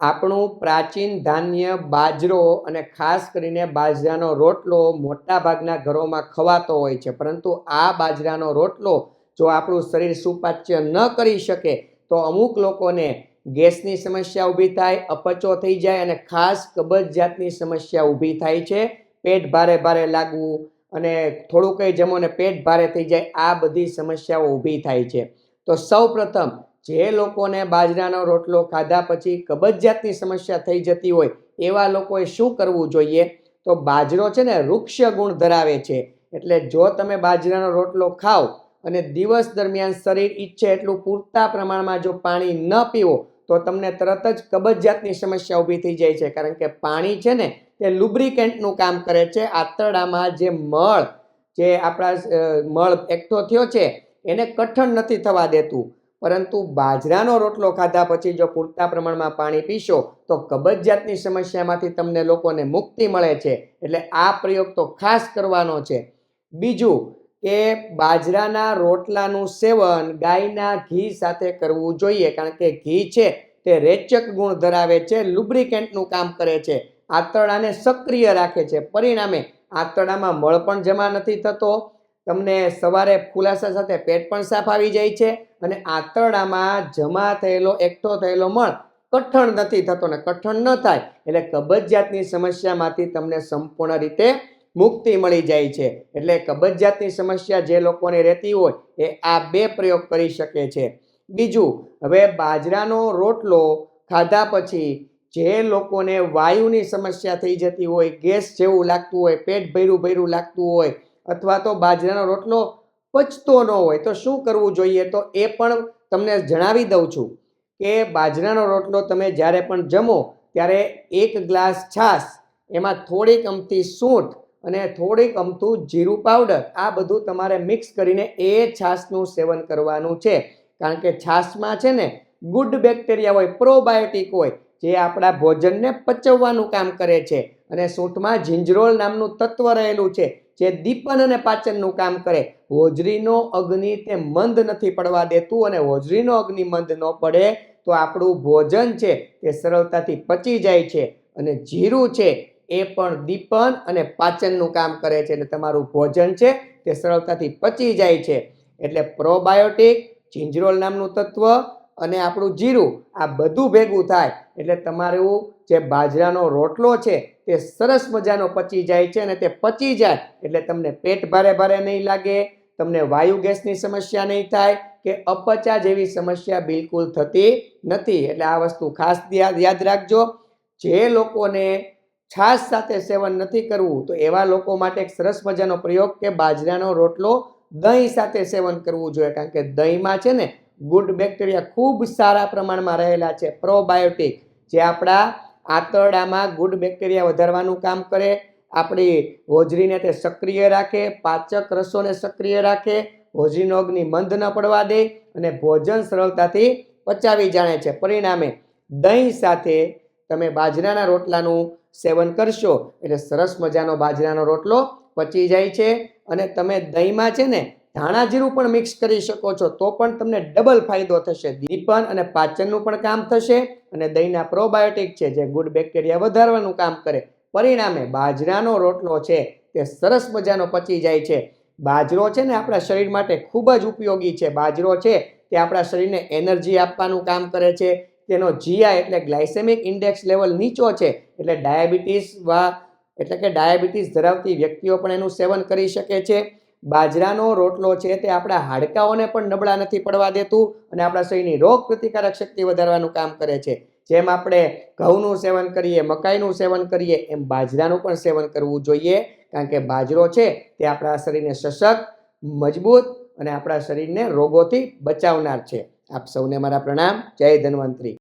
આપણું પ્રાચીન ધાન્ય બાજરો અને ખાસ કરીને બાજરાનો રોટલો મોટાભાગના ઘરોમાં ખવાતો હોય છે. પરંતુ આ બાજરાનો રોટલો જો આપણું શરીર સુપાચ્ય ન કરી શકે, તો અમુક લોકોને ગેસની સમસ્યા ઊભી થાય, અપચો થઈ જાય અને ખાસ કબજિયાતની સમસ્યા ઊભી થાય છે. પેટ ભારે ભારે લાગવું અને થોડું કંઈ જમો ને પેટ ભારે થઈ જાય, આ બધી સમસ્યાઓ ઊભી થાય છે. તો સૌ પ્રથમ જે લોકોને બાજરાનો રોટલો ખાધા પછી કબજિયાતની સમસ્યા થઈ જતી હોય, એવા લોકોએ શું કરવું જોઈએ? તો બાજરો છે ને વૃક્ષ ગુણ ધરાવે છે. એટલે જો તમે બાજરાનો રોટલો ખાઓ અને દિવસ દરમિયાન શરીર ઈચ્છે એટલું પૂરતા પ્રમાણમાં જો પાણી ન પીવો, તો તમને તરત જ કબજિયાતની સમસ્યા ઊભી થઈ જાય છે. કારણ કે પાણી છે ને તે લુબ્રિકેન્ટનું કામ કરે છે. આંતરડામાં જે મળ, જે આપણા મળ એકઠો થયો છે, એને કઠણ નથી થવા દેતું. પરંતુ બાજરાનો રોટલો ખાધા પછી જો પૂરતા પ્રમાણમાં પાણી પીશો, તો કબજિયાતની સમસ્યામાંથી તમને લોકોને મુક્તિ મળે છે. એટલે આ પ્રયોગ તો ખાસ કરવાનો છે. બીજું કે બાજરાના રોટલાનું સેવન ગાયના ઘી સાથે કરવું જોઈએ, કારણ કે ઘી છે તે રેચક ગુણ ધરાવે છે, લુબ્રિકેન્ટનું કામ કરે છે, આંતરડાને સક્રિય રાખે છે. પરિણામે આંતરડામાં મળ પણ જમા નથી થતો તમને સવારે ખુલાસા સાથે પેટ પણ સાફ આવી જાય છે અને આંતરડામાં જમા થયેલો, એકઠો થયેલો મળ કઠણ નથી થતો ને કઠણ ન થાય એટલે કબજિયાતની સમસ્યામાંથી તમને સંપૂર્ણ રીતે મુક્તિ મળી જાય છે. એટલે કબજિયાતની સમસ્યા જે લોકોને રહેતી હોય એ આ બે પ્રયોગ કરી શકે છે. બીજું, હવે બાજરાનો રોટલો ખાધા પછી જે લોકોને વાયુની સમસ્યા થઈ જતી હોય, ગેસ જેવું લાગતું હોય, પેટ ભર્યું ભર્યું લાગતું હોય અથવા તો બાજરાનો રોટલો પચતો ન હોય, તો શું કરવું જોઈએ? તો એ પણ તમને જણાવી દઉં છું કે બાજરાનો રોટલો તમે જ્યારે પણ જમો, ત્યારે એક ગ્લાસ છાશ, એમાં થોડીક અમથી સૂંઠ અને થોડીક અમથું જીરું પાવડર, આ બધું તમારે મિક્સ કરીને એ છાશનું સેવન કરવાનું છે. કારણ કે છાશમાં છે ને ગુડ બેક્ટેરિયા હોય પ્રોબાયોટિક હોય, જે આપણા ભોજનને પચવવાનું કામ કરે છે. અને સૂંઠમાં જિંજરોલ નામનું તત્વ રહેલું છે, જે દીપન અને પાચનનું કામ કરે. હોજરીનો અગ્નિ તે મંદ નથી પડવા દેતું અને હોજરીનો અગ્નિ મંદ ન પડે તો આપણું ભોજન છે તે સરળતાથી પચી જાય છે અને જીરું છે એ પણ દીપન અને પાચનનું કામ કરે છે. એટલે તમારું ભોજન છે તે સરળતાથી પચી જાય છે. એટલે પ્રોબાયોટિક, જિંજરોલ નામનું તત્વ અને આપણું જીરું, આ બધું ભેગું થાય, એટલે તમારું જે બાજરાનો રોટલો છે, તે સરસ મજાનો પચી જાય છે અને તે પચી જાય, એટલે તમને પેટ ભારે ભારે નહીં લાગે, તમને વાયુ ગેસની સમસ્યા નહીં થાય, કે અપચા જેવી સમસ્યા બિલકુલ થતી નથી. એટલે આ વસ્તુ ખાસ યાદ રાખજો. જે લોકોને છાશ સાથે સેવન નથી કરવું, તો એવા લોકો માટે એક સરસ મજાનો પ્રયોગ કે બાજરાનો રોટલો દહીં સાથે સેવન કરવું જોઈએ, કારણ કે દહીંમાં છે ને ગુડ બેક્ટેરિયા ખૂબ સારા પ્રમાણમાં રહેલા છે. પ્રોબાયોટિક, જે આપણા આંતરડામાં ગુડ બેક્ટેરિયા વધારવાનું કામ કરે, આપણી હોજરીને તે સક્રિય રાખે, પાચક રસોને સક્રિય રાખે, હોજરીનો અગ્નિ મંદ ન પડવા દે અને ભોજન સરળતાથી પચાવી જાણે છે. પરિણામે, દહીં સાથે તમે બાજરાના રોટલાનું સેવન કરશો એટલે સરસ મજાનો બાજરાનો રોટલો પચી જાય છે અને તમે દહીંમાં છે ને ધાણા જીરું પણ મિક્સ કરી શકો છો, તો પણ તમને ડબલ ફાયદો થશે. દીપન અને પાચનનું પણ કામ થશે અને દહીંના પ્રોબાયોટિક છે, જે ગુડ બેક્ટેરિયા વધારવાનું કામ કરે. પરિણામે બાજરાનો રોટલો છે, તે સરસ મજાનો પચી જાય છે. બાજરો છે ને આપણા શરીર માટે ખૂબ જ ઉપયોગી છે. બાજરો છે, તે આપણા શરીરને એનર્જી આપવાનું કામ કરે છે. તેનો જીઆઈ એટલે ગ્લાયસેમિક ઇન્ડેક્સ લેવલ નીચો છે, એટલે ડાયાબિટીસ વા, એટલે કે ડાયાબિટીસ ધરાવતી વ્યક્તિઓ પણ એનું સેવન કરી શકે છે. બાજરાનો રોટલો છે તે આપણા હાડકાઓને પણ નબળા નથી પડવા દેતું અને આપણા શરીરની રોગ પ્રતિકારક શક્તિ વધારવાનું કામ કરે છે. જેમ આપણે ઘઉંનું સેવન કરીએ, મકાઈનું સેવન કરીએ, એમ બાજરાનું પણ સેવન કરવું જોઈએ. કારણ કે બાજરો છે તે આપણા શરીરને સશક્ત, મજબૂત અને આપણા શરીરને રોગોથી બચાવનાર છે. આપ સૌને મારા પ્રણામ. જય ધન્વંતરી.